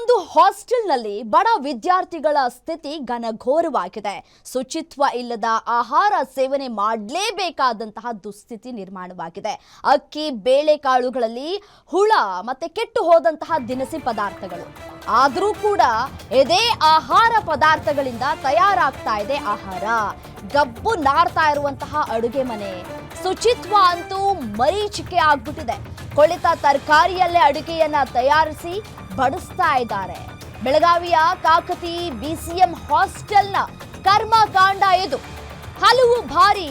ಒಂದು ಹಾಸ್ಟೆಲ್ನಲ್ಲಿ ಬಡ ವಿದ್ಯಾರ್ಥಿಗಳ ಸ್ಥಿತಿ ಘನಘೋರವಾಗಿದೆ. ಶುಚಿತ್ವ ಇಲ್ಲದ ಆಹಾರ ಸೇವನೆ ಮಾಡಲೇಬೇಕಾದಂತಹ ದುಸ್ಥಿತಿ ನಿರ್ಮಾಣವಾಗಿದೆ. ಅಕ್ಕಿ, ಬೇಳೆಕಾಳುಗಳಲ್ಲಿ ಹುಳ ಮತ್ತೆ ಕೆಟ್ಟು ಹೋದಂತಹ ದಿನಸಿ ಪದಾರ್ಥಗಳು. ಆದರೂ ಕೂಡ ಇದೇ ಆಹಾರ ಪದಾರ್ಥಗಳಿಂದ ತಯಾರಾಗ್ತಾ ಇದೆ ಆಹಾರ. ಗಬ್ಬು ನಾರ್ತಾ ಇರುವಂತಹ ಅಡುಗೆ ಮನೆ. ಶುಚಿತ್ವ ಅಂತೂ ಮರೀಚಿಕೆ ಆಗ್ಬಿಟ್ಟಿದೆ. ಕೊಳಿತ ತರಕಾರಿಯಲ್ಲೇ ಅಡುಗೆಯನ್ನ ತಯಾರಿಸಿ ಬಡಿಸ್ತಾ ಇದ್ದಾರೆ. ಬೆಳಗಾವಿಯ ಕಾಕತಿ ಬಿಸಿಎಂ ಹಾಸ್ಟೆಲ್ನ ಕರ್ಮಕಾಂಡ ಇದು ಹಲವು ಬಾರಿ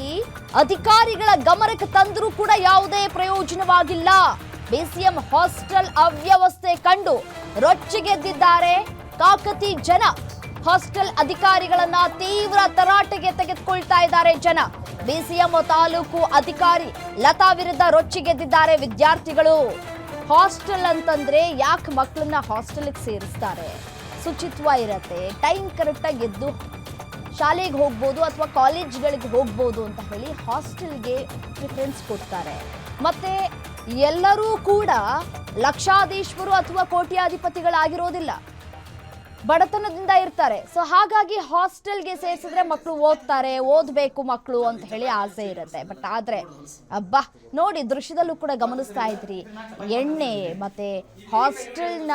ಅಧಿಕಾರಿಗಳ ಗಮನಕ್ಕೆ ತಂದರೂ ಕೂಡ ಯಾವುದೇ ಪ್ರಯೋಜನವಾಗಿಲ್ಲ. ಬಿಸಿಎಂ ಹಾಸ್ಟೆಲ್ ಅವ್ಯವಸ್ಥೆ ಕಂಡು ರೊಚ್ಚಿಗೆದ್ದಿದ್ದಾರೆ ಕಾಕತಿ ಜನ. ಹಾಸ್ಟೆಲ್ ಅಧಿಕಾರಿಗಳನ್ನ ತೀವ್ರ ತರಾಟೆಗೆ ತೆಗೆದುಕೊಳ್ತಾ ಇದ್ದಾರೆ ಜನ. ಬಿಸಿಎಂ ತಾಲೂಕು ಅಧಿಕಾರಿ ಲತಾ ವಿರುದ್ಧ ರೊಚ್ಚಿಗೆದ್ದಿದ್ದಾರೆ ವಿದ್ಯಾರ್ಥಿಗಳು. ಹಾಸ್ಟೆಲ್ ಅಂತಂದ್ರೆ ಯಾಕೆ ಮಕ್ಕಳನ್ನ ಹಾಸ್ಟೆಲ್ಗೆ ಸೇರಿಸ್ತಾರೆ? ಶುಚಿತ್ವ ಇರತ್ತೆ ಟೈಮ್ ಕರೆಕ್ಟಾಗಿ ಎದ್ದು ಶಾಲೆಗೆ ಹೋಗ್ಬೋದು ಅಥವಾ ಕಾಲೇಜ್ಗಳಿಗೆ ಹೋಗ್ಬೋದು ಅಂತ ಹೇಳಿ ಹಾಸ್ಟೆಲ್ಗೆ ಪ್ರಿಫರೆನ್ಸ್ ಕೊಡ್ತಾರೆ. ಮತ್ತೆ ಎಲ್ಲರೂ ಕೂಡ ಲಕ್ಷಾಧೀಶ್ವರು ಅಥವಾ ಕೋಟ್ಯಾಧಿಪತಿಗಳಾಗಿರೋದಿಲ್ಲ. ಬಡತನದಿಂದ ಇರ್ತಾರೆ. ಸೊ ಹಾಗಾಗಿ ಹಾಸ್ಟೆಲ್ಗೆ ಸೇರಿಸಿದ್ರೆ ಮಕ್ಕಳು ಓದ್ತಾರೆ, ಓದಬೇಕು ಮಕ್ಕಳು ಅಂತ ಹೇಳಿ ಆಸೆ ಇರುತ್ತೆ. ಬಟ್ ಆದರೆ, ಅಬ್ಬಾ, ನೋಡಿ ದೃಶ್ಯದಲ್ಲೂ ಕೂಡ ಗಮನಿಸ್ತಾ ಇದ್ರಿ. ಎಣ್ಣೆ ಮತ್ತೆ ಹಾಸ್ಟೆಲ್ನ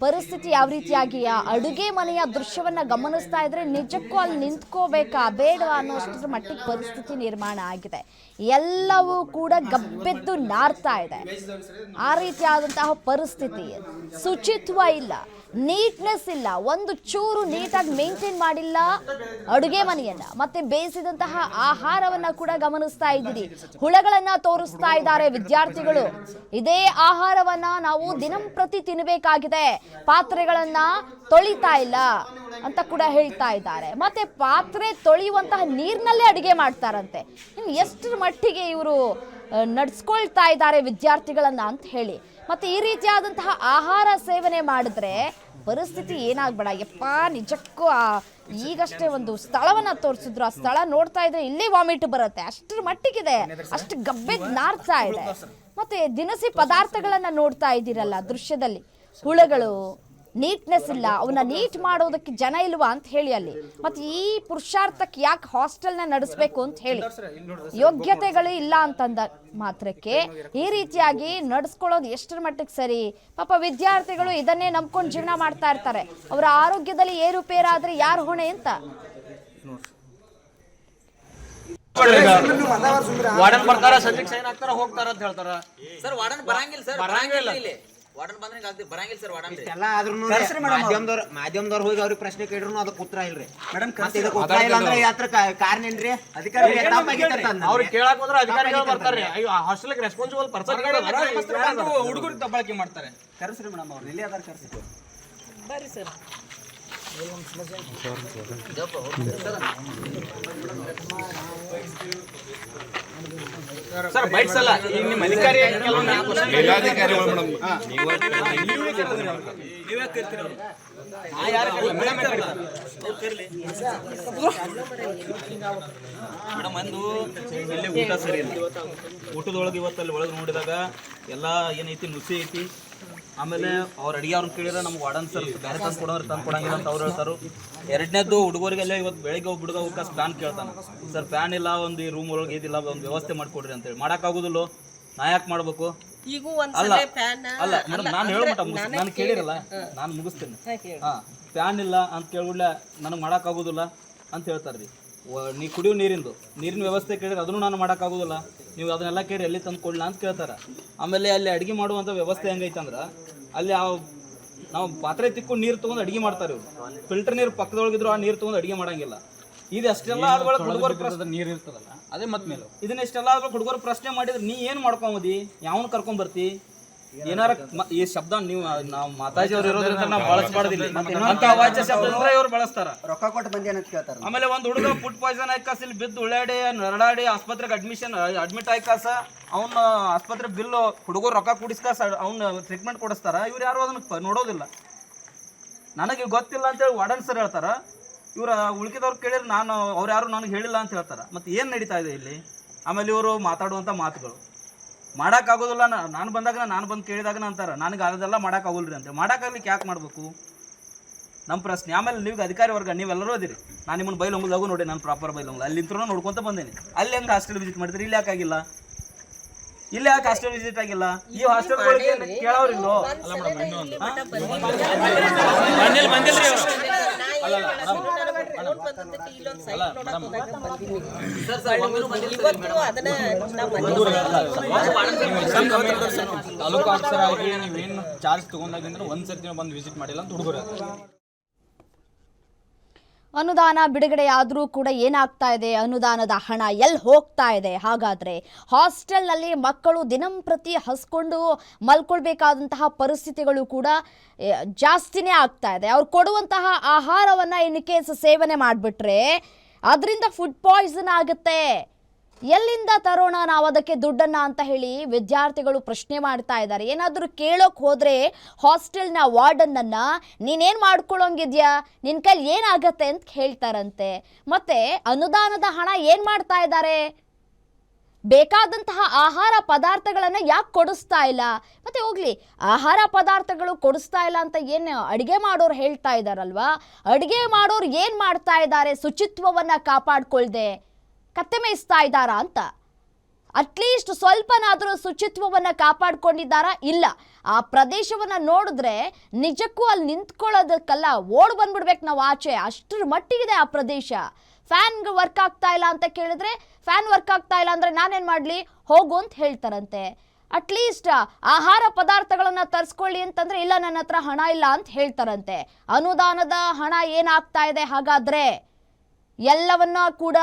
ಪರಿಸ್ಥಿತಿ ಯಾವ ರೀತಿಯಾಗಿ, ಆ ಅಡುಗೆ ಮನೆಯ ದೃಶ್ಯವನ್ನ ಗಮನಿಸ್ತಾ ಇದ್ರೆ ನಿಜಕ್ಕೂ ಅಲ್ಲಿ ನಿಂತ್ಕೋಬೇಕಾ ಬೇಡ ಅನ್ನೋಷ್ಟರ ಮಟ್ಟಿಗೆ ಪರಿಸ್ಥಿತಿ ನಿರ್ಮಾಣ ಆಗಿದೆ. ಎಲ್ಲವೂ ಕೂಡ ಗಬ್ಬೆದ್ದು ನಾರ್ತಾ ಇದೆ. ಆ ರೀತಿಯಾದಂತಹ ಪರಿಸ್ಥಿತಿ. ಶುಚಿತ್ವ ಇಲ್ಲ. ನೀಟ್ನೆಸ್ ಇಲ್ಲ. ಒಂದು ಚೂರು ನೀಟಾಗಿ ಮೇಂಟೈನ್ ಮಾಡಿಲ್ಲ ಅಡುಗೆ ಮನೆಯನ್ನ. ಮತ್ತೆ ಬೇಯಿಸಿದಂತಹ ಆಹಾರವನ್ನ ಕೂಡ ಗಮನಿಸ್ತಾ ಇದ್ದೀರಿ. ಹುಳಗಳನ್ನ ತೋರಿಸ್ತಾ ಇದ್ದಾರೆ ವಿದ್ಯಾರ್ಥಿಗಳು. ಇದೇ ಆಹಾರವನ್ನ ನಾವು ದಿನಂಪ್ರತಿ ತಿನ್ನಬೇಕಾಗಿದೆ ಪಾತ್ರೆಗಳನ್ನ ತೊಳಿತಾ ಇಲ್ಲ ಅಂತ ಕೂಡ ಹೇಳ್ತಾ ಇದ್ದಾರೆ. ಮತ್ತೆ ಪಾತ್ರೆ ತೊಳೆಯುವಂತಹ ನೀರಿನಲ್ಲೇ ಅಡುಗೆ ಮಾಡ್ತಾರಂತೆ. ಇನ್ನು ಎಷ್ಟರ ಮಟ್ಟಿಗೆ ಇವರು ನಡ್ಸ್ಕೊಳ್ತಾ ಇದ್ದಾರೆ ವಿದ್ಯಾರ್ಥಿಗಳನ್ನ ಅಂತ ಹೇಳಿ. ಮತ್ತೆ ಈ ರೀತಿಯಾದಂತಹ ಆಹಾರ ಸೇವನೆ ಮಾಡಿದ್ರೆ ಪರಿಸ್ಥಿತಿ ಏನಾಗ್ಬೇಡ. ಯಪ್ಪ, ನಿಜಕ್ಕೂ ಆ ಈಗಷ್ಟೇ ಒಂದು ಸ್ಥಳವನ್ನ ತೋರಿಸಿದ್ರು. ಆ ಸ್ಥಳ ನೋಡ್ತಾ ಇದ್ರೆ ಇಲ್ಲಿ ವಾಮಿಟ್ ಬರುತ್ತೆ. ಅಷ್ಟರ ಮಟ್ಟಿಗಿದೆ. ಅಷ್ಟು ಗಬ್ಬೆ ನಾರ್ತಾ ಇದೆ. ಮತ್ತೆ ದಿನಸಿ ಪದಾರ್ಥಗಳನ್ನ ನೋಡ್ತಾ ಇದ್ದೀರಲ್ಲ ದೃಶ್ಯದಲ್ಲಿ. ಹುಳಗಳು ನೀಟ್ನೆಸ್ ಇಲ್ಲ. ಅವನ್ನ ನೀಟ್ ಮಾಡೋದಕ್ಕೆ ಜನ ಇಲ್ವಾ ಅಂತ ಹೇಳಿ ಅಲ್ಲಿ. ಮತ್ತೆ ಈ ಪುರುಷಾರ್ಥಕ್ಕೆ ಯಾಕೆ ಹಾಸ್ಟೆಲ್ನ ನಡೆಸಬೇಕು ಅಂತ ಹೇಳಿ. ಯೋಗ್ಯತೆಗಳು ಇಲ್ಲ ಅಂತಂದ ಮಾತ್ರಕ್ಕೆ ಈ ರೀತಿಯಾಗಿ ನಡೆಸ್ಕೊಳ್ಳೋದು ಎಷ್ಟರ ಮಟ್ಟಿಗೆ ಸರಿ? ಪಾಪ ವಿದ್ಯಾರ್ಥಿಗಳು ಇದನ್ನೇ ನಂಬ್ಕೊಂಡು ಜೀವನ ಮಾಡ್ತಾ ಇರ್ತಾರೆ. ಅವರ ಆರೋಗ್ಯದಲ್ಲಿ ಏರುಪೇರಾದ್ರೆ ಯಾರು ಹೊಣೆ ಅಂತ? ವಾರ್ಡನ್ ಬರ್ತಾರ ಸಂಜೆಗೆ ಸೈನ್ ಹಾಕ್ತಾರ ಹೋಗ್ತಾರ ಅಂತ ಹೇಳ್ತಾರ. ಸರ್ ವಾರ್ಡನ್ ಬರಂಗಿಲ್ಲ ಸರ್ ಬರಂಗಿಲ್ಲ ಇಲ್ಲಿ. ವಾರ್ಡನ್ ಬಂದ್ರೆ ಆಗ್ತಿ ಬರಂಗಿಲ್ಲ ಸರ್ ವಾರ್ಡನ್ ಎಲ್ಲ ಆದ್ರೂ ಮಾಧ್ಯಮದವ್ರು ಮಾಧ್ಯಮದವ್ರ ಹೋಗಿ ಅವ್ರಿಗೆ ಪ್ರಶ್ನೆ ಕೇಳಿದ್ರು ಅದಕ್ಕೆ ಉತ್ತರ ಇಲ್ರಿ. ಮೇಡಮ್ ಇದಕ್ಕೆ ಉತ್ತರ ಇಲ್ಲ ಅಂದ್ರೆ ಯಾತ್ರ ಕಾರಣ ಏನ್ರಿ? ಅಧಿಕಾರಿ ಅವ್ರಿಗೆ ಕೇಳಕ್ ಹೋದ್ರ ಅಧಿಕಾರಿಗಳು ಬರ್ತಾರೆ. ಅಯ್ಯೋ ಹಾಸ್ಟೆಲ್ ರೆಸ್ಪಾನ್ಸಿಬಲ್ ಪರ್ಸನ್ ಹುಡುಗರು ದಬ್ಬಾಳಿಕೆ ಮಾಡ್ತಾರೆ. ಕರೆಸ್ರಿ ಮೇಡಮ್ ಅವ್ರು. ಇಲ್ಲಿ ಅದಾರ ಕರ್ಸಿ ಸರ್. ಬೈಟ್ಸ್ ಅಲ್ಲ ಈಗ ನಿಮ್ಮ ಅಧಿಕಾರಿ ನೀವೇ ಕರಿತೀರ? ಮೇಡಮ್ ಅಂದು ಇಲ್ಲಿ ಊಟ ಸರಿ ಇಲ್ಲ. ಊಟದೊಳಗೆ ಇವತ್ತಲ್ಲಿ ಒಳಗೆ ನೋಡಿದಾಗ ಎಲ್ಲ ಏನೈತಿ ನುಸಿ ಐತಿ. ಆಮೇಲೆ ಅವ್ರ ಅಡಿಗೆ ಅವ್ರನ್ನ ಕೇಳಿದ್ರೆ ನಮ್ಗೆ ವಾರ್ಡನ್ ಸರ್ ಬೇರೆ ತಂದು ಕೊಡೋರು ತಂದು ಕೊಡಂಗಿಲ್ಲ ಅಂತ ಅವ್ರು ಹೇಳ್ತಾರೆ. ಎರಡನೇದು ಹುಡುಗರಿಗೆಲ್ಲ ಇವತ್ತು ಬೆಳಿಗ್ಗೆ ಒಬ್ಬ ಹುಡುಗ ಹೋಗಕ್ಕೆ ಫ್ಯಾನ್ ಕೇಳ್ತಾನೆ. ಸರ್ ಫ್ಯಾನ್ ಇಲ್ಲ ಒಂದು ರೂಮ್ ಒಳಗೆ ಇದಿಲ್ಲ ಒಂದು ವ್ಯವಸ್ಥೆ ಮಾಡಿಕೊಡ್ರಿ ಅಂತೇಳಿ. ಮಾಡೋಕ್ಕಾಗೋದಿಲ್ಲ ನಾ ಯಾಕೆ ಮಾಡ್ಬೇಕು? ಈಗೂ ಅಲ್ಲ ಅಲ್ಲ ಮೇಡಮ್ ನಾನು ಹೇಳೋ ಮಟ್ಟ ನಾನು ಕೇಳಿರಲ್ಲ ನಾನು ಮುಗಿಸ್ತೇನೆ. ಹಾ ಫ್ಯಾನ್ ಇಲ್ಲ ಅಂತ ಕೇಳ್ಬಿಡ್ಲೆ ನನಗೆ ಮಾಡೋಕ್ಕಾಗೋದಿಲ್ಲ ಅಂತ ಹೇಳ್ತಾರೆ ರೀ ನೀ ಕುಡಿಯೋ ನೀರಿಂದು. ನೀರಿನ ವ್ಯವಸ್ಥೆ ಕೇಳಿದ್ರೆ ಅದನ್ನು ನಾನು ಮಾಡೋಕ್ಕಾಗೋದಿಲ್ಲ. ನೀವು ಅದನ್ನೆಲ್ಲ ಕೇಳಿ ಎಲ್ಲಿ ತಂದು ಕೊಡ್ಲಾ ಅಂತ ಕೇಳ್ತಾರೆ. ಆಮೇಲೆ ಅಲ್ಲಿ ಅಡುಗೆ ಮಾಡುವಂಥ ವ್ಯವಸ್ಥೆ ಹೆಂಗೈತೆ ಅಂದ್ರೆ ಅಲ್ಲಿ ಆ ನಾವು ಪಾತ್ರೆ ತಿಕ್ಕೊಂಡು ನೀರು ತೊಗೊಂಡು ಅಡುಗೆ ಮಾಡ್ತಾರೆ ಇವರು. ಫಿಲ್ಟರ್ ನೀರು ಪಕ್ಕದೊಳಗಿದ್ರು ಆ ನೀರು ತೊಗೊಂಡು ಅಡುಗೆ ಮಾಡೋಂಗಿಲ್ಲ. ಇದು ಅಷ್ಟೆಲ್ಲ ಆದ್ಮೇಲೆ ಹುಡುಗರು ಪ್ರಶ್ನೆ ನೀರು ಇರ್ತದಲ್ಲ ಅದೇ ಮತ್ತೆ ಮೇಲೆ. ಇದನ್ನ ಇಷ್ಟೆಲ್ಲ ಆದ್ಮೇಲೆ ಹುಡುಗರು ಪ್ರಶ್ನೆ ಮಾಡಿದ್ರೆ ನೀ ಏನು ಮಾಡ್ಕೊಂಬದಿ? ಯಾವನ್ ಕರ್ಕೊಂಡ್ ಬರ್ತಿ ಏನಾರ ಮ- ಈ ಶಬ್ದ ನೀವು ನಾವ್ ಮಾತಾಜಿ ಅವ್ರು ಇರೋದ್ರಿಂದ ನಾವು ಬಳಸಬಾರ್ದಿಲ್ಲ ಅಂತ ಅವಾಚ್ಯ ಶಬ್ದ ಅಂದ್ರೆ ಇವ್ರು ಬಳಸ್ತಾರ. ರೊಕ್ಕ ಕೊಟ್ಟು ಬಂದಿ ಅಂತ ಕೇಳ್ತಾರ. ಆಮೇಲೆ ಒಂದ್ ಹುಡುಗ ಫುಡ್ ಪಾಯ್ಸನ್ ಆಯ್ಕಾಸ್ ಇಲ್ಲಿ ಬಿದ್ದು ಉಳ್ಳಾಡಿ ನರಡಾಡಿ ಆಸ್ಪತ್ರೆಗೆ ಅಡ್ಮಿಷನ್ ಅಡ್ಮಿಟ್ ಆಯ್ಕಾಸ ಅವ್ನ ಆಸ್ಪತ್ರೆ ಬಿಲ್ ಹುಡುಗರು ರೊಕ್ಕ ಕುಡಿಸ್ಕಾಸ ಅವ್ನ ಟ್ರೀಟ್ಮೆಂಟ್ ಕೊಡಿಸ್ತಾರ. ಇವ್ರು ಯಾರು ಅದನ್ನ ಪ- ನೋಡೋದಿಲ್ಲ. ನನಗೆ ಗೊತ್ತಿಲ್ಲ ಅಂತೇಳಿ ವಾರ್ಡನ್ ಸರ್ ಹೇಳ್ತಾರ. ಇವ್ರ ಉಳ್ಕಿದವ್ರು ಕೇಳಿದ್ರೆ ನಾನು ಅವ್ರು ಯಾರು ನನಗೆ ಹೇಳಿಲ್ಲ ಅಂತ ಹೇಳ್ತಾರ. ಮತ್ತೆ ಏನು ನಡೀತಾ ಇದೆ ಇಲ್ಲಿ? ಆಮೇಲೆ ಇವರು ಮಾತಾಡುವಂಥ ಮಾತುಗಳು. ಮಾಡೋಕ್ಕಾಗೋದಿಲ್ಲ ನಾನು ಬಂದಾಗ ನಾನು ಬಂದು ಕೇಳಿದಾಗ ಅಂತಾರೆ ನನಗೆ ಅದೆಲ್ಲ ಮಾಡೋಕ್ಕಾಗೋಲ್ರಿ ಅಂತ. ಮಾಡೋಕ್ಕಾಗ್ಲಿಕ್ಕೆ ಯಾಕೆ ಮಾಡಬೇಕು? ನಮ್ಮ ಪ್ರಶ್ನೆ. ಆಮೇಲೆ ನೀವು ಅಧಿಕಾರಿ ವರ್ಗ ನೀವೆಲ್ಲರೂ ಅದಿರಿ ನಾನು ನಿಮ್ಮನ್ನು ಬೈಲೊಂಗ್ಲಾಗೂ ನೋಡಿ ನಾನು ಪ್ರಾಪರ್ ಬೈಲೊಂಗಲ್ ಅಲ್ಲಿಂತ್ರ ನೋಡ್ಕೊಂತ ಬಂದೇನೆ. ಅಲ್ಲಿ ಹೆಂಗೆ ಹಾಸ್ಟೆಲ್ ವಿಸಿಟ್ ಮಾಡಿದ್ರಿ? ಇಲ್ಲಿ ಯಾಕೆ ಆಗಿಲ್ಲ? ಇಲ್ಲಿ ಯಾಕೆ ಹಾಸ್ಟೆಲ್ ವಿಸಿಟ್ ಆಗಿಲ್ಲ? ಈ ಹಾಸ್ಟೆಲ್ ಕೇಳೋರಿಲ್ಲೋ ನಮ್ಮ ತಾಲೂಕು ಆಫೀಸರ್ ಆಗಿ ನೀವೇನು ಚಾರ್ಜ್ ತಗೊಂಡಾಗಿಂದ್ರೆ ಒಂದ್ಸರ್ತಿ ಬಂದು ವಿಸಿಟ್ ಮಾಡಿಲ್ಲ ಅಂತ ಹುಡುಗರು ಅನುದಾನ ಬಿಡುಗಡೆಯಾದರೂ ಕೂಡ ಏನಾಗ್ತಾ ಇದೆ? ಅನುದಾನದ ಹಣ ಎಲ್ಲಿ ಹೋಗ್ತಾ ಇದೆ? ಹಾಗಾದರೆ ಹಾಸ್ಟೆಲ್ನಲ್ಲಿ ಮಕ್ಕಳು ದಿನಂಪ್ರತಿ ಹಸ್ಕೊಂಡು ಮಲ್ಕೊಳ್ಬೇಕಾದಂತಹ ಪರಿಸ್ಥಿತಿಗಳು ಕೂಡ ಜಾಸ್ತಿನೇ ಆಗ್ತಾ ಇದೆ. ಅವ್ರು ಕೊಡುವಂತಹ ಆಹಾರವನ್ನು ಇನ್ ಕೇಸ್ ಸೇವನೆ ಮಾಡಿಬಿಟ್ರೆ, ಅದರಿಂದ ಫುಡ್ ಪಾಯ್ಸನ್ ಆಗುತ್ತೆ. ಎಲ್ಲಿಂದ ತರೋಣ ನಾವು ಅದಕ್ಕೆ ದುಡ್ಡನ್ನ ಅಂತ ಹೇಳಿ ವಿದ್ಯಾರ್ಥಿಗಳು ಪ್ರಶ್ನೆ ಮಾಡ್ತಾ ಇದ್ದಾರೆ. ಏನಾದರೂ ಕೇಳೋಕೆ ಹೋದರೆ ಹಾಸ್ಟೆಲ್ನ ವಾರ್ಡನ್ನನ್ನ ನೀನೇನು ಮಾಡ್ಕೊಳ್ಳೋಂಗಿದ್ಯಾ ನಿನ್ನ ಕೈಲಿ ಏನಾಗತ್ತೆ ಅಂತ ಹೇಳ್ತಾರಂತೆ. ಮತ್ತೆ ಅನುದಾನದ ಹಣ ಏನು ಮಾಡ್ತಾ ಇದ್ದಾರೆ? ಬೇಕಾದಂತಹ ಆಹಾರ ಪದಾರ್ಥಗಳನ್ನು ಯಾಕೆ ಕೊಡಿಸ್ತಾ ಇಲ್ಲ? ಮತ್ತೆ ಹೋಗ್ಲಿ, ಆಹಾರ ಪದಾರ್ಥಗಳು ಕೊಡಿಸ್ತಾ ಇಲ್ಲ ಅಂತ ಏನು ಅಡುಗೆ ಮಾಡೋರು ಹೇಳ್ತಾ ಇದ್ದಾರಲ್ವಾ ಅಡುಗೆ ಮಾಡೋರು ಏನು ಮಾಡ್ತಾ ಇದ್ದಾರೆ? ಶುಚಿತ್ವವನ್ನು ಕಾಪಾಡ್ಕೊಳ್ದೆ. ಕತ್ತೆ ಇದ್ದಾರಾ ಅಂತ. ಅಟ್ಲೀಸ್ಟ್ ಸ್ವಲ್ಪನಾದರೂ ಶುಚಿತ್ವವನ್ನು ಕಾಪಾಡಿಕೊಂಡಿದ್ದಾರಾ? ಇಲ್ಲ. ಆ ಪ್ರದೇಶವನ್ನು ನೋಡಿದ್ರೆ ನಿಜಕ್ಕೂ ಅಲ್ಲಿ ನಿಂತ್ಕೊಳ್ಳೋದಕ್ಕಲ್ಲ ಓಡ್ ಬಂದ್ಬಿಡ್ಬೇಕು ನಾವು ಆಚೆ. ಅಷ್ಟರ ಮಟ್ಟಿಗಿದೆ ಆ ಪ್ರದೇಶ. ಫ್ಯಾನ್ ವರ್ಕ್ ಆಗ್ತಾ ಇಲ್ಲ ಅಂತ ಕೇಳಿದ್ರೆ ಫ್ಯಾನ್ ವರ್ಕ್ ಆಗ್ತಾ ಇಲ್ಲ ಅಂದರೆ ನಾನೇನು ಮಾಡಲಿ? ಹೋಗು ಅಂತ ಹೇಳ್ತಾರಂತೆ. ಅಟ್ಲೀಸ್ಟ್ ಆಹಾರ ಪದಾರ್ಥಗಳನ್ನು ತರಿಸ್ಕೊಳ್ಳಿ ಅಂತಂದ್ರೆ ಇಲ್ಲ, ನನ್ನ ಹತ್ರ ಹಣ ಇಲ್ಲ ಅಂತ ಹೇಳ್ತಾರಂತೆ. ಅನುದಾನದ ಹಣ ಏನಾಗ್ತಾ ಇದೆ ಹಾಗಾದ್ರೆ? ಎಲ್ಲವನ್ನ ಕೂಡ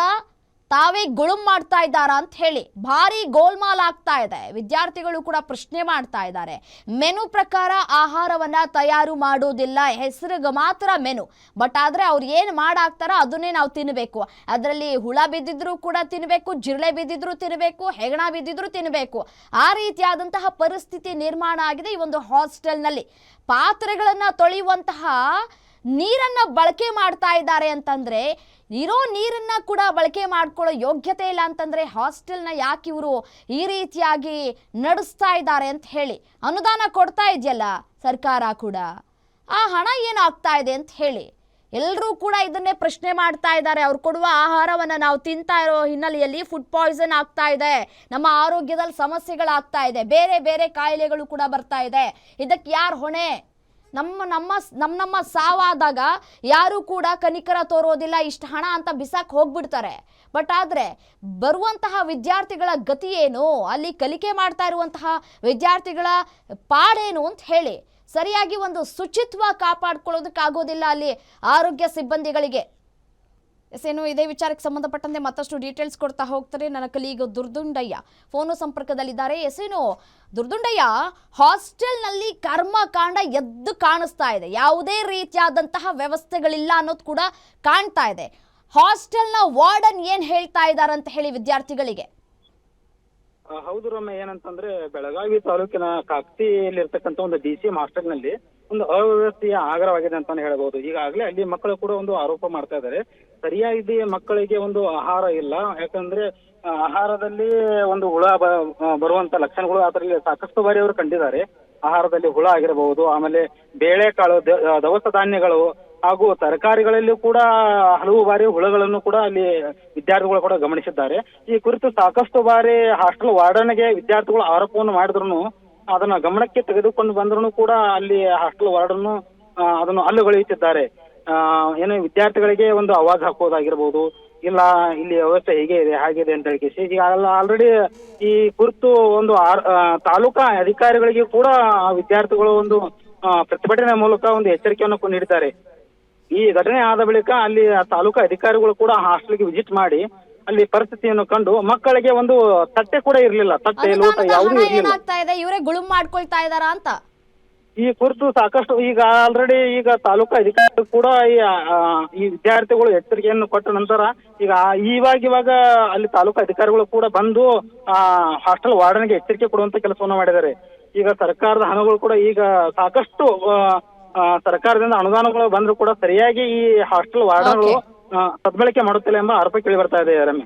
ತಾವೇ ಗುಳುಂ ಮಾಡ್ತಾ ಇದ್ದಾರಾ ಅಂತ ಹೇಳಿ ಭಾರಿ ಗೋಲ್ಮಾಲ್ ಆಗ್ತಾ ಇದೆ. ವಿದ್ಯಾರ್ಥಿಗಳು ಕೂಡ ಪ್ರಶ್ನೆ ಮಾಡ್ತಾ ಇದ್ದಾರೆ. ಮೆನು ಪ್ರಕಾರ ಆಹಾರವನ್ನ ತಯಾರು ಮಾಡೋದಿಲ್ಲ. ಹೆಸರಿಗೆ ಮಾತ್ರ ಮೆನು. ಬಟ್ ಆದ್ರೆ ಅವ್ರು ಏನು ಮಾಡಾಕ್ತಾರ ಅದನ್ನೇ ನಾವು ತಿನ್ನಬೇಕು ಅದರಲ್ಲಿ ಹುಳ ಬಿದ್ದಿದ್ರು ಕೂಡ ತಿನ್ನಬೇಕು ಜಿರಳೆ ಬಿದ್ದಿದ್ರು ತಿನ್ನಬೇಕು ಹೆಗಣ ಬಿದ್ದಿದ್ರು ತಿನ್ನಬೇಕು ಆ ರೀತಿಯಾದಂತಹ ಪರಿಸ್ಥಿತಿ ನಿರ್ಮಾಣ ಆಗಿದೆ ಈ ಒಂದು ಹಾಸ್ಟೆಲ್ನಲ್ಲಿ. ಪಾತ್ರೆಗಳನ್ನ ತೊಳೆಯುವಂತಹ ನೀರನ್ನ ಬಳಕೆ ಮಾಡ್ತಾ ಇದ್ದಾರೆ ಅಂತಂದರೆ, ಇರೋ ನೀರನ್ನು ಕೂಡ ಬಳಕೆ ಮಾಡ್ಕೊಳ್ಳೋ ಯೋಗ್ಯತೆ ಇಲ್ಲ ಅಂತಂದರೆ ಹಾಸ್ಟೆಲ್ನ ಯಾಕೆ ಇವರು ಈ ರೀತಿಯಾಗಿ ನಡೆಸ್ತಾ ಇದ್ದಾರೆ ಅಂತ ಹೇಳಿ ಅನುದಾನ ಕೊಡ್ತಾ ಇದೆಯಲ್ಲ ಸರ್ಕಾರ ಕೂಡ. ಆ ಹಣ ಏನಾಗ್ತಾ ಇದೆ ಅಂತ ಹೇಳಿ. ಎಲ್ಲರೂ ಕೂಡ ಇದನ್ನೇ ಪ್ರಶ್ನೆ ಮಾಡ್ತಾ ಇದ್ದಾರೆ. ಅವ್ರು ಕೊಡುವ ಆಹಾರವನ್ನು ನಾವು ತಿಂತಾ ಇರೋ ಹಿನ್ನೆಲೆಯಲ್ಲಿ ಫುಡ್ ಪಾಯ್ಸನ್ ಆಗ್ತಾ ಇದೆ. ನಮ್ಮ ಆರೋಗ್ಯದಲ್ಲಿ ಸಮಸ್ಯೆಗಳಾಗ್ತಾ ಇದೆ. ಬೇರೆ ಬೇರೆ ಕಾಯಿಲೆಗಳು ಕೂಡ ಬರ್ತಾ ಇದೆ. ಇದಕ್ಕೆ ಯಾರು ಹೊಣೆ? ನಮ್ಮ ನಮ್ಮ ನಮ್ಮ ನಮ್ಮ ಸಾವಾದಾಗ ಯಾರು ಕೂಡ ಕನಿಕರ ತೋರೋದಿಲ್ಲ, ಇಷ್ಟು ಹಣ ಅಂತ ಬಿಸಾಕ್ ಹೋಗ್ಬಿಡ್ತಾರೆ. ಬಟ್ ಆದರೆ ಬರುವಂತಹ ವಿದ್ಯಾರ್ಥಿಗಳ ಗತಿ ಏನು? ಅಲ್ಲಿ ಕಲಿಕೆ ಮಾಡ್ತಾ ಇರುವಂತಹ ವಿದ್ಯಾರ್ಥಿಗಳ ಪಾಡೇನು ಅಂತ ಹೇಳಿ. ಸರಿಯಾಗಿ ಒಂದು ಶುಚಿತ್ವ ಕಾಪಾಡ್ಕೊಳ್ಳೋದಕ್ಕಾಗೋದಿಲ್ಲ ಅಲ್ಲಿ ಆರೋಗ್ಯ ಸಿಬ್ಬಂದಿಗಳಿಗೆ. ಎಸ್ ಏನು ಇದೇ ವಿಚಾರಕ್ಕೆ ಸಂಬಂಧಪಟ್ಟಂತೆ ಮತ್ತಷ್ಟು ಡೀಟೇಲ್ಸ್ ಕೊಡ್ತಾ ಹೋಗ್ತಾರೆ ನನ್ನ ಕಲೀಗ ದುರ್ದುಂಡಯ್ಯ. ಫೋನು ಸಂಪರ್ಕದಲ್ಲಿದ್ದಾರೆ. ಎಸ್ ಏನು ದುರ್ದುಂಡಯ್ಯ, ಹಾಸ್ಟೆಲ್ನಲ್ಲಿ ಕರ್ಮಕಾಂಡ ಎದ್ದು ಕಾಣಿಸ್ತಾ ಇದೆ. ಯಾವುದೇ ರೀತಿಯಾದಂತಹ ವ್ಯವಸ್ಥೆಗಳಿಲ್ಲ ಅನ್ನೋದು ಕೂಡ ಕಾಣ್ತಾ ಇದೆ. ಹಾಸ್ಟೆಲ್ನ ವಾರ್ಡನ್ ಏನ್ ಹೇಳ್ತಾ ಇದ್ದಾರೆ ಅಂತ ಹೇಳಿ ವಿದ್ಯಾರ್ಥಿಗಳಿಗೆ. ಹೌದು ರಮ್ಮ ಏನಂತಂದ್ರೆ ಬೆಳಗಾವಿ ತಾಲೂಕಿನ ಕಾಕ್ತಿಯಲ್ಲಿರ್ತಕ್ಕಂಥ ಒಂದು ಡಿ ಸಿ ನಲ್ಲಿ ಒಂದು ಅವ್ಯವಸ್ಥೆಯ ಆಗರವಾಗಿದೆ ಅಂತಾನೆ ಹೇಳಬಹುದು ಈಗಾಗಲೇ ಅಲ್ಲಿ ಮಕ್ಕಳು ಕೂಡ ಒಂದು ಆರೋಪ ಮಾಡ್ತಾ ಇದ್ದಾರೆ. ಸರಿಯಾಗಿ ಮಕ್ಕಳಿಗೆ ಒಂದು ಆಹಾರ ಇಲ್ಲ? ಯಾಕಂದ್ರೆ ಆಹಾರದಲ್ಲಿ ಒಂದು ಹುಳ ಬರುವಂತ ಲಕ್ಷಣಗಳು ಅದರಲ್ಲಿ ಸಾಕಷ್ಟು ಬಾರಿ ಅವರು ಕಂಡಿದ್ದಾರೆ. ಆಹಾರದಲ್ಲಿ ಹುಳ ಆಗಿರಬಹುದು, ಆಮೇಲೆ ಬೇಳೆಕಾಳು ದವಸ ಧಾನ್ಯಗಳು ಹಾಗೂ ತರಕಾರಿಗಳಲ್ಲಿ ಕೂಡ ಹಲವು ಬಾರಿ ಹುಳುಗಳನ್ನು ಕೂಡ ಅಲ್ಲಿ ವಿದ್ಯಾರ್ಥಿಗಳು ಕೂಡ ಗಮನಿಸಿದ್ದಾರೆ. ಈ ಕುರಿತು ಸಾಕಷ್ಟು ಬಾರಿ ಹಾಸ್ಟೆಲ್ ವಾರ್ಡನ್ಗೆ ವಿದ್ಯಾರ್ಥಿಗಳು ಆರೋಪವನ್ನು ಮಾಡಿದ್ರು ಅದನ್ನ ಗಮನಕ್ಕೆ ತೆಗೆದುಕೊಂಡು ಬಂದ್ರು ಕೂಡ ಅಲ್ಲಿ ಹಾಸ್ಟೆಲ್ ವಾರ್ಡನ್ನು ಅದನ್ನು ಅಲ್ಲುಗೊಳಿಯುತ್ತಿದ್ದಾರೆ. ಏನು ವಿದ್ಯಾರ್ಥಿಗಳಿಗೆ ಒಂದು ಅವಾಜ್ ಹಾಕೋದಾಗಿರ್ಬೋದು ಇಲ್ಲ ಇಲ್ಲಿ ವ್ಯವಸ್ಥೆ ಹೇಗೆ ಇದೆ ಹಾಗಿದೆ ಅಂತ ಹೇಳಿ ಈಗ ಆಲ್ರೆಡಿ ಈ ಕುರಿತು ಒಂದು ತಾಲೂಕಾ ಅಧಿಕಾರಿಗಳಿಗೆ ಕೂಡ ಆ ವಿದ್ಯಾರ್ಥಿಗಳು ಒಂದು ಪ್ರತಿಭಟನೆ ಮೂಲಕ ಒಂದು ಎಚ್ಚರಿಕೆಯನ್ನು ನೀಡಿದ್ದಾರೆ. ಈ ಘಟನೆ ಆದ ಬಳಿಕ ಅಲ್ಲಿ ತಾಲೂಕಾ ಅಧಿಕಾರಿಗಳು ಕೂಡ ಹಾಸ್ಟೆಲ್ಗೆ ವಿಸಿಟ್ ಮಾಡಿ ಅಲ್ಲಿ ಪರಿಸ್ಥಿತಿಯನ್ನು ಕಂಡು ಮಕ್ಕಳಿಗೆ ಒಂದು ತಟ್ಟೆ ಕೂಡ ಇರಲಿಲ್ಲ. ತಟ್ಟೆ ಲೋಟ ಯಾವುದೂ ಇರಲಿಲ್ಲ. ಇವರೇ ಗುಳುಂ ಮಾಡ್ಕೊಳ್ತಾ ಇದಾರ ಅಂತ. ಈ ಕುರಿತು ಸಾಕಷ್ಟು ಈಗ ಆಲ್ರೆಡಿ ಈಗ ತಾಲೂಕಾ ಅಧಿಕಾರಿ ಕೂಡ ಈ ಆ, ಈ ವಿದ್ಯಾರ್ಥಿಗಳು ಎಚ್ಚರಿಕೆಯನ್ನು ಕೊಟ್ಟ ನಂತರ ಈಗ ಇವಾಗ ಇವಾಗ ಅಲ್ಲಿ ತಾಲೂಕಾ ಅಧಿಕಾರಿಗಳು ಕೂಡ ಬಂದು ಆ ಹಾಸ್ಟೆಲ್ ವಾರ್ಡನ್ಗೆ ಎಚ್ಚರಿಕೆ ಕೊಡುವಂತ ಕೆಲಸವನ್ನ ಮಾಡಿದ್ದಾರೆ. ಈಗ ಸರ್ಕಾರದ ಹಣಗಳು ಕೂಡ ಈಗ ಸಾಕಷ್ಟು ಆ, ಆ, ಸರ್ಕಾರದಿಂದ ಅನುದಾನಗಳು ಬಂದ್ರು ಕೂಡ ಸರಿಯಾಗಿ ಈ ಹಾಸ್ಟೆಲ್ ವಾರ್ಡನ್ಗಳು ಸದ್ಬಳಕೆ ಮಾಡುತ್ತಿಲ್ಲ ಎಂಬ ಆರೋಪ ಕೇಳಿ ಬರ್ತಾ ಇದೆ ರಮ್ಯ.